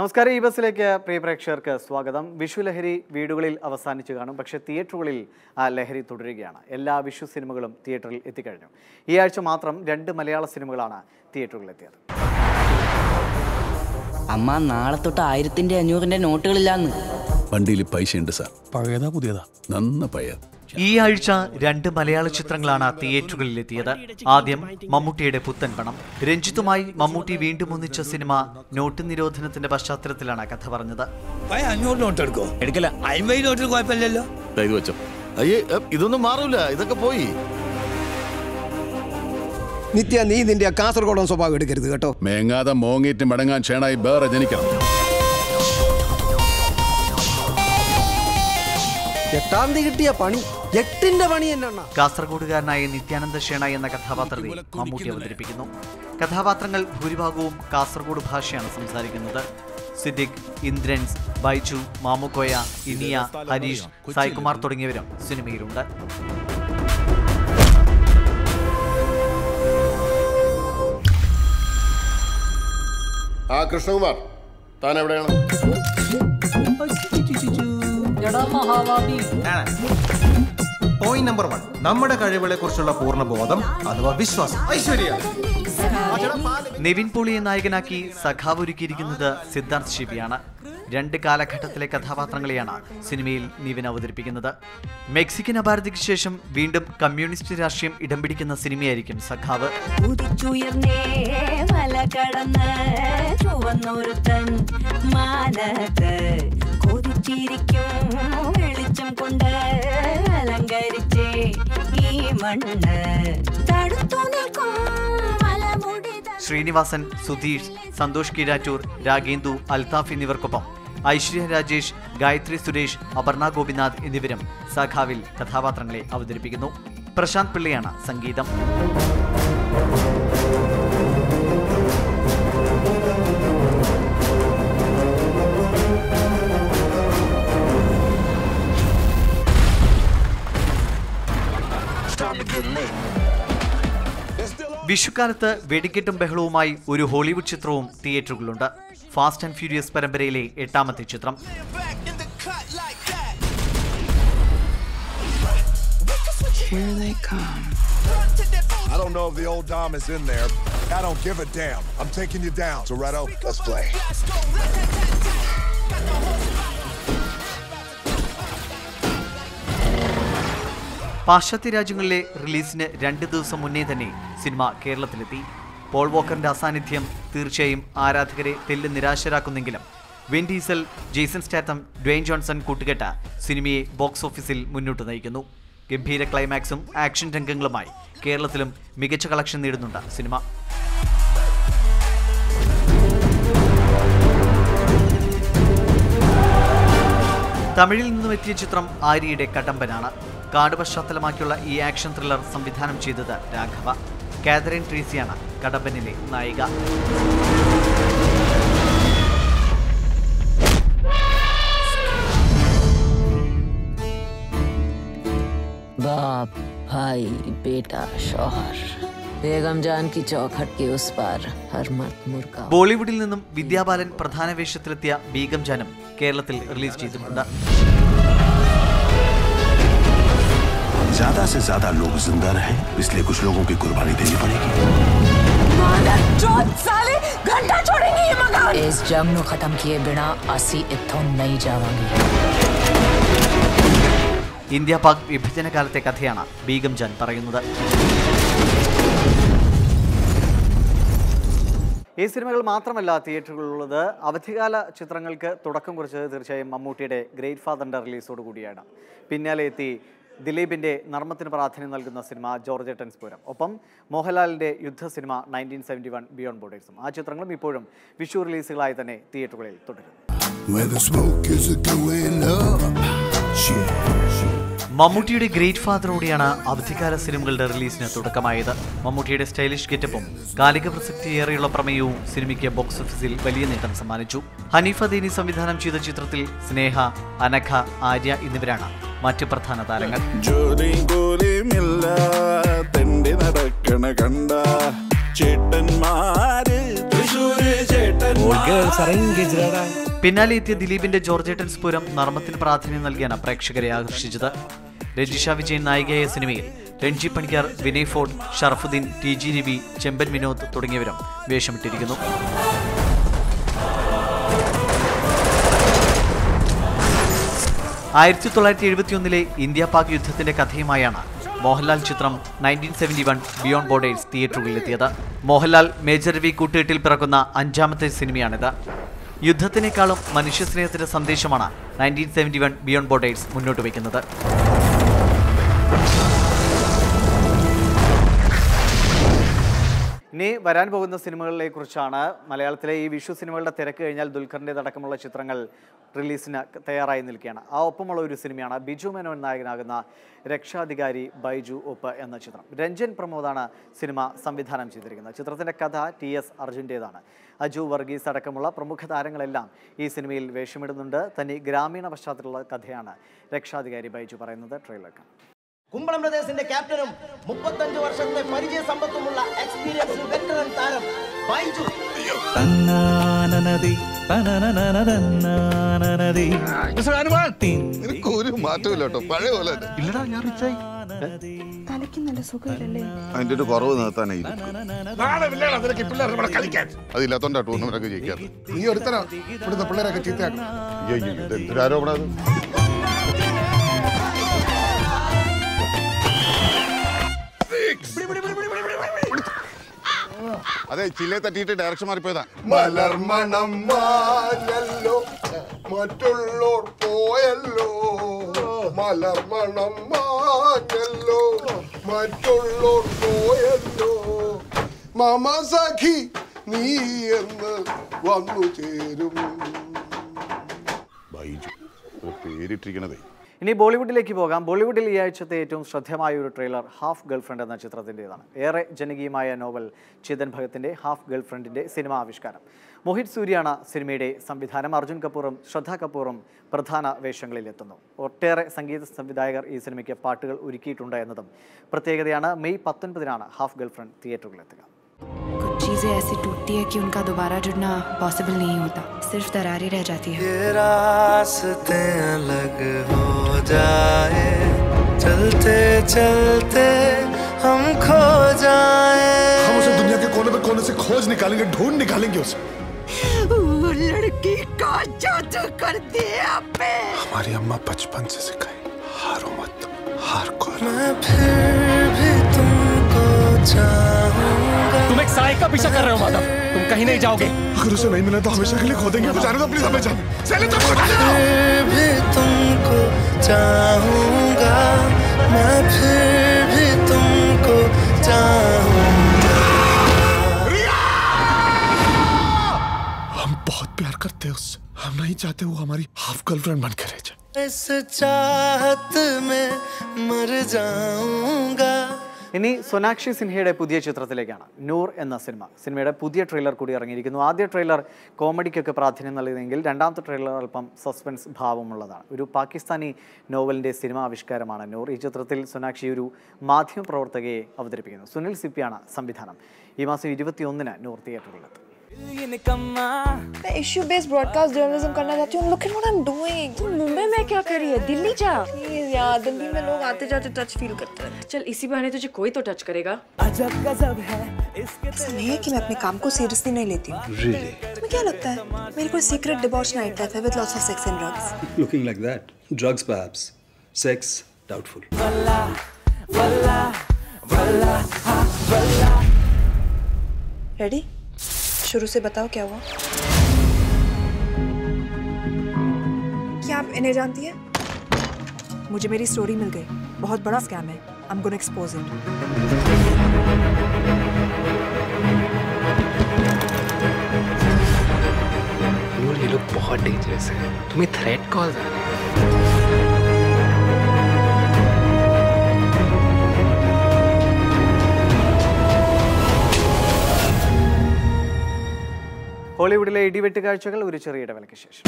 നമസ്കാരം ഈ ബസ്സിലേക്ക് പ്രിയ പ്രേക്ഷകർക്ക് സ്വാഗതം. വിഷു ലഹരി വീടുകളിൽ അവസാനിച്ചു കാണും പക്ഷേ തിയേറ്ററുകളിൽ ആ ലഹരി തുടരുകയാണ്. എല്ലാ വിഷു സിനിമകളും തിയേറ്ററിൽ എത്തിക്കഴിഞ്ഞു. ഈ ആഴ്ച മാത്രം രണ്ട് മലയാള സിനിമകളാണ് തിയേറ്ററുകളിൽ എത്തിയത് അമ്മ നാളെ തൊട്ട് ആയിരത്തിന്റെ അഞ്ഞൂറിന്റെ നോട്ടുകളില്ലാന്ന്. വണ്ടിയിൽ പൈസ ഉണ്ട് സാർ. പഴയതാ പുതിയതാ? നന്ന പയ്യ ഈ ആഴ്ച രണ്ട് മലയാള ചിത്രങ്ങളാണ് തിയേറ്ററുകളിലെത്തിയത്. ആദ്യം മമ്മൂട്ടിയുടെ പുത്തൻ പണം. രഞ്ജിത്തുമായി മമ്മൂട്ടി വീണ്ടും ഒന്നിച്ച സിനിമ നോട്ട് നിരോധനത്തിന്റെ പശ്ചാത്തലത്തിലാണ് കഥ പറഞ്ഞത്. പയ അഞ്ഞൂറ് നോട്ട് എടുക്കോ? എടുക്കല. അമ്പത് നോട്ടിൽ കുഴപ്പമില്ലല്ലോ. ഇത് വെച്ചോ. അയ്യേ ഇതൊന്നും മാറൂല. ഇതൊക്കെ പോയി. നിത്യ നീ നിന്റെ കാസർഗോഡൻ സ്വഭാവം എടുക്കരുത് കേട്ടോ. മേങ്ങാതെ മോങ്ങിയിട്ട് മടങ്ങാൻ ക്ഷേണായി വേറെ ജനിക്കണം. എട്ടാം തീയതി കിട്ടിയ പണി. എട്ടിന്റെ പണി എന്നാ കാസർഗോഡുകാരനായ നിത്യാനന്ദ ഷേണ എന്ന കഥാപാത്രത്തെ മമ്മൂട്ടി അവതരിപ്പിക്കുന്നു. കഥാപാത്രങ്ങൾ ഭൂരിഭാഗവും കാസർഗോഡ് ഭാഷയാണ് സംസാരിക്കുന്നത്. സിദ്ദിഖ് ഇന്ദ്രൻസ് ബൈജു മാമുക്കോയ ഇനിയ ഹരീഷ് സായികുമാർ തുടങ്ങിയവരും സിനിമയിലുണ്ട്. ആ കൃഷ്ണകുമാർ താൻ എവിടെയാണ്? പോയിന്റ് നമ്പർ വൺ നമ്മുടെ കഴിവുകളെ കുറിച്ചുള്ള പൂർണ ബോധം അഥവാ വിശ്വാസം. ഐശ്വര്യ. നിവിൻ പോളിയെ നായകനാക്കി സഖാവ് ഒരുക്കിയിരിക്കുന്നത് സിദ്ധാർത്ഥ് ശിവിയാണ് രണ്ട് കാലഘട്ടത്തിലെ കഥാപാത്രങ്ങളെയാണ് സിനിമയിൽ നിവിൻ അവതരിപ്പിക്കുന്നത്. മെക്സിക്കൻ അപാരതയ്ക്ക് ശേഷം വീണ്ടും കമ്മ്യൂണിസ്റ്റ് രാഷ്ട്രീയം ഇടം പിടിക്കുന്ന സിനിമയായിരിക്കും സഖാവ്. കൊതിച്ചിരിക്കും. നിൽക്കും ശ്രീനിവാസൻ സുധീഷ് സന്തോഷ് കിരാറ്റൂർ രാഗേന്ദു അൽതാഫ് എന്നിവർക്കൊപ്പം ഐശ്വര്യ രാജേഷ് ഗായത്രി സുരേഷ് അപർണ ഗോപിനാഥ് എന്നിവരും സഖാവിൽ കഥാപാത്രങ്ങളെ അവതരിപ്പിക്കുന്നു. പ്രശാന്ത് പിള്ളയാണ് സംഗീതം. വിഷുക്കാലത്ത് വെടിക്കെട്ടും ബഹളവുമായി ഒരു ഹോളിവുഡ് ചിത്രവും തിയേറ്ററുകളുണ്ട് ഫാസ്റ്റ് ആൻഡ് ഫ്യൂരിയസ് പരമ്പരയിലെ എട്ടാമത്തെ ചിത്രം. Where they come. പാശ്ചാത്യ രാജ്യങ്ങളിലെ റിലീസിന് രണ്ട് ദിവസം മുന്നേ തന്നെ സിനിമ കേരളത്തിലെത്തി. പോൾ വോക്കറിന്റെ അസാന്നിധ്യം തീർച്ചയായും ആരാധകരെ തെല്ല് നിരാശരാക്കുന്നെങ്കിലും Vin Diesel Jason Statham Dwayne Johnson കൂട്ടുകെട്ട സിനിമയെ ബോക്സ് ഓഫീസിൽ മുന്നോട്ട് നയിക്കുന്നു. ഗംഭീര ക്ലൈമാക്സും ആക്ഷൻ രംഗങ്ങളുമായി കേരളത്തിലും മികച്ച കളക്ഷൻ നേടുന്നുണ്ട് സിനിമ. തമിഴിൽ നിന്നും എത്തിയ ചിത്രം ആര്യയുടെ കടമ്പനാണ്. കാട് പശ്ചാത്തലമാക്കിയുള്ള ഈ ആക്ഷൻ ത്രില്ലർ സംവിധാനം ചെയ്തത് രാഘവ കാതറിൻ ട്രീസിയാണ് കടമ്പനിലെ നായിക बाप भाई बेटा शौहर बेगम जान की चौखट के उस पार हर मर्द मुर्गा ബോളിവുഡിൽ നിന്നും വിദ്യാബാലൻ പ്രധാന വേഷത്തിലെത്തിയ ബീഗം ജാനം കേരളത്തിൽ റിലീസ് ചെയ്തിട്ടുണ്ട് ज्यादा से ज्यादा लोग जिंदा रहे इसलिए कुछ लोगों की कुर्बानी देनी पड़ेगी साले घंटा छोड़ेंगे ये मकान इस जंग नु खत्म किए बिना असी इत्थों नहीं जावांगे ഇന്ത്യ പാക് വിഭജന കാലത്തെ കഥയാണ് ബീഗം ജാൻ പറയുന്നത് ഈ സിനിമകൾ മാത്രമല്ല തിയേറ്ററുകളിലുള്ളത് അവധികാല ചിത്രങ്ങൾക്ക് തുടക്കം കുറിച്ചത് തീർച്ചയായും മമ്മൂട്ടിയുടെ ഗ്രേറ്റ് ഫാദറിൻ്റെ റിലീസോട് കൂടിയാണ് പിന്നാലെ എത്തി ദിലീപിന്റെ നർമ്മത്തിന് പ്രാധാന്യം നൽകുന്ന സിനിമ ജോർജ് ടെൻസ്പൂരം ഒപ്പം മോഹൻലാലിന്റെ യുദ്ധ സിനിമ നയന്റീൻ സെവന്റി വൺ ബിയോണ്ട് ബോർഡേഴ്സും. ആ ചിത്രങ്ങളും ഇപ്പോഴും വിഷു റിലീസുകളായി തന്നെ തിയേറ്ററുകളിൽ തുടരും മമ്മൂട്ടിയുടെ ഗ്രേറ്റ് ഫാദറോടെയാണ് അവധിക്കാല സിനിമകളുടെ റിലീസിന് തുടക്കമായത്. മമ്മൂട്ടിയുടെ സ്റ്റൈലിഷ് ഗെറ്റപ്പും കാലിക പ്രസക്തിയേറെയുള്ള പ്രമേയവും സിനിമയ്ക്ക് ബോക്സ് ഓഫീസിൽ വലിയ നേട്ടം സമ്മാനിച്ചു. ഹനീഫ ദേനി സംവിധാനം ചെയ്ത ചിത്രത്തിൽ സ്നേഹ അനഘ ആര്യ എന്നിവരാണ് മറ്റ് പ്രധാന താരങ്ങൾ. പിന്നാലെ എത്തിയ ദിലീപിന്റെ ജോർജേട്ടൻ പുരം നർമ്മത്തിന് പ്രാധാന്യം നൽകിയാണ് പ്രേക്ഷകരെ ആകർഷിച്ചത്. രജിഷ വിജയൻ നായികയായ സിനിമയിൽ രഞ്ജി പണിക്കർ വിനയ് ഫോർഡ് ഷറഫുദ്ദീൻ ടി ജി രവി ചെമ്പൻ വിനോദ് തുടങ്ങിയവരും വേഷമിട്ടിരിക്കുന്നു. ആയിരത്തി തൊള്ളായിരത്തി എഴുപത്തിയൊന്നിലെ ഇന്ത്യ പാക് യുദ്ധത്തിന്റെ കഥയുമായാണ് മോഹൻലാൽ ചിത്രം nineteen seventy one beyond borders തിയേറ്ററുകളിലെത്തിയത്. Mohanlal major Ravi കൂട്ടുകെട്ടിൽ പിറക്കുന്ന അഞ്ചാമത്തെ സിനിമയാണിത്. യുദ്ധത്തിനേക്കാളും മനുഷ്യസ്നേഹത്തിന്റെ സന്ദേശമാണ് nineteen seventy one beyond borders മുന്നോട്ട് വയ്ക്കുന്നത്. ഇനി വരാൻ പോകുന്ന സിനിമകളെ കുറിച്ചാണ് മലയാളത്തിലെ ഈ വിഷു സിനിമകളുടെ തിരക്ക് കഴിഞ്ഞാൽ ദുൽഖറിന്റെതടക്കമുള്ള ചിത്രങ്ങൾ റിലീസിന് തയ്യാറായി നിൽക്കുകയാണ്. ആ ഒപ്പമുള്ള ഒരു സിനിമയാണ് ബിജു മേനോൻ നായകനാകുന്ന രക്ഷാധികാരി ബൈജു ഒപ്പ് എന്ന ചിത്രം. രഞ്ജൻ പ്രമോദാണ് സിനിമ സംവിധാനം ചെയ്തിരിക്കുന്നത്. ചിത്രത്തിന്റെ കഥ ടി എസ് അർജുന്റേതാണ്. അജു വർഗീസ് അടക്കമുള്ള പ്രമുഖ താരങ്ങളെല്ലാം ഈ സിനിമയിൽ വേഷമിടുന്നുണ്ട്. തനി ഗ്രാമീണ പശ്ചാത്തലമുള്ള കഥയാണ് രക്ഷാധികാരി ബൈജു പറയുന്നത്. ട്രെയിലർ കുമ്പളം ബ്രദേഴ്സിന്റെ ക്യാപ്റ്റനും മുപ്പത്തഞ്ച് വർഷത്തെ പരിചയ സമ്പത്തുമുള്ള എക്സ്പീരിയൻസ് വെറ്ററൻ താരം ബൈജു. നിനക്ക് ഒരു മാറ്റമില്ല കേട്ടോ. പഴയ പോലെ. ഇല്ലടാ ഞാൻ റിച്ചായി അതിന്റെ ഒരു കുറവ് അതില്ലാത്തോണ്ടാ ടൂർണമെന്റ് ഒക്കെ ജയിക്കാറ് നീ ഒരുത്തരാ ഇവിടുത്തെ പിള്ളേരൊക്കെ ചീത്തയാക്കും അയ്യോ അയ്യോ, ഇത് ആരോപണം അത് ചില്ലെ തട്ടിയിട്ട് ഡയറക്ഷൻ മാറിപ്പോയതാ. മലർമണം മാഞ്ഞല്ലോ മറ്റുള്ളോർ പോയല്ലോ. മലർമണം മാഞ്ഞല്ലോ മറ്റുള്ളോർ പോയല്ലോ. മമ സഖി നീ എന്ന് വന്നു ചേരും. പേരിട്ടിരിക്കണതേ. ഇനി ബോളിവുഡിലേക്ക് പോകാം ബോളിവുഡിൽ ഈ ആഴ്ചത്തെ ഏറ്റവും ശ്രദ്ധേയമായ ഒരു ട്രെയിലർ ഹാഫ് ഗേൾഫ്രണ്ട് എന്ന ചിത്രത്തിൻ്റെതാണ് ഏറെ ജനകീയമായ നോവൽ ചേതൻ ഭഗത്തിന്റെ ഹാഫ് ഗേൾഫ്രണ്ടിന്റെ സിനിമാ ആവിഷ്കാരം മോഹിത് സൂര്യാണ് സിനിമയുടെ സംവിധാനം അർജുൻ കപൂറും ശ്രദ്ധ കപൂറും പ്രധാന വേഷങ്ങളിലെത്തുന്നു ഒട്ടേറെ സംഗീത സംവിധായകർ ഈ സിനിമയ്ക്ക് പാട്ടുകൾ ഒരുക്കിയിട്ടുണ്ട് എന്നതും പ്രത്യേകതയാണ് മെയ് പത്തൊൻപതിനാണ് ഹാഫ് ഗേൾഫ്രണ്ട് തിയേറ്ററുകളിലെത്തുക कुछ चीजें ऐसी टूटती है कि उनका दोबारा जुड़ना पॉसिबल नहीं होता सिर्फ़ दरारें रह जाती है। रास्ते अलग हो जाए। चलते चलते हम खो जाए। हम उसे दुनिया के कोने पे कोने से खोज निकालेंगे ढूंढ निकालेंगे उसे। वो लड़की का जादू कर दिया पे हमारी अम्मा बचपन से सिखाई हारो मत हार को मैं फिर भी तुमको चाहूँगा। तुम एक साई का पीछा कर रहे हो माधव। तुम कहीं नहीं जाओगे। अगर उसे नहीं मिला तो हमेशा के लिए खो देंगे। जाने दो प्लीज़ हमें जाने चले तो भी तुमको चाहूँगा। मैं फिर भी तुमको चाहूँगा। हम बहुत प्यार करते हैं उससे हम नहीं चाहते वो हमारी हाफ़ गर्लफ्रेंड बन के रह जाए। इस चाहत में मर जाऊँगा। ഇനി സൊനാക്ഷി സിൻഹയുടെ പുതിയ ചിത്രത്തിലേക്കാണ്. നൂർ എന്ന സിനിമ. സിനിമയുടെ പുതിയ ട്രെയിലർ കൂടി ഇറങ്ങിയിരിക്കുന്നു. ആദ്യ ട്രെയിലർ കോമഡിക്കൊക്കെ പ്രാധാന്യം നൽകിയതെങ്കിൽ രണ്ടാമത്തെ ട്രെയിലർ അല്പം സസ്പെൻസ് ഭാവമുള്ളതാണ്. ഒരു പാകിസ്ഥാനി നോവലിന്റെ സിനിമാവിഷ്കാരമാണ് നൂർ. ഈ ചിത്രത്തിൽ സൊനാക്ഷി ഒരു മാധ്യമപ്രവർത്തകയെ അവതരിപ്പിക്കുന്നു. സുനിൽ സിപ്പിയാണ് സംവിധാനം. ഈ മാസം ഇരുപത്തിയൊന്നിന് നൂർ തിയേറ്ററുകളിലെത്തും मैं इश्यू बेस्ड ब्रॉडकास्ट जर्नलिज्म करना चाहती हूँ। Look at what I am doing तुम मुंबई में क्या कर रही है? दिल्ली जा। प्लीज़ यार दिल्ली में लोग आते जाते टच फील करते हैं। चल इसी बहाने तुझे कोई तो टच करेगा। ऐसा नहीं है कि मैं अपने काम को सीरियसली नहीं लेती हूँ। Really? तुम्हें क्या लगता है? मेरी कोई सीक्रेट डिबॉच नाइट लाइफ है with lots of sex and drugs Looking like that. Drugs perhaps. Sex, doubtful. Ready शुरू से बताओ क्या हुआ? क्या आप इन्हें जानती हैं? मुझे मेरी स्टोरी मिल गई। बहुत बड़ा स्कैम है। I am gonna expose it ये लोग बहुत डेंजरस है। तुम्हें थ्रेट कॉल आ रहे हैं? ഹോളിവുഡിലെ ഇടിവെട്ട് കാഴ്ചകൾ ഒരു ചെറിയ ഇടവേളയ്ക്ക് ശേഷം.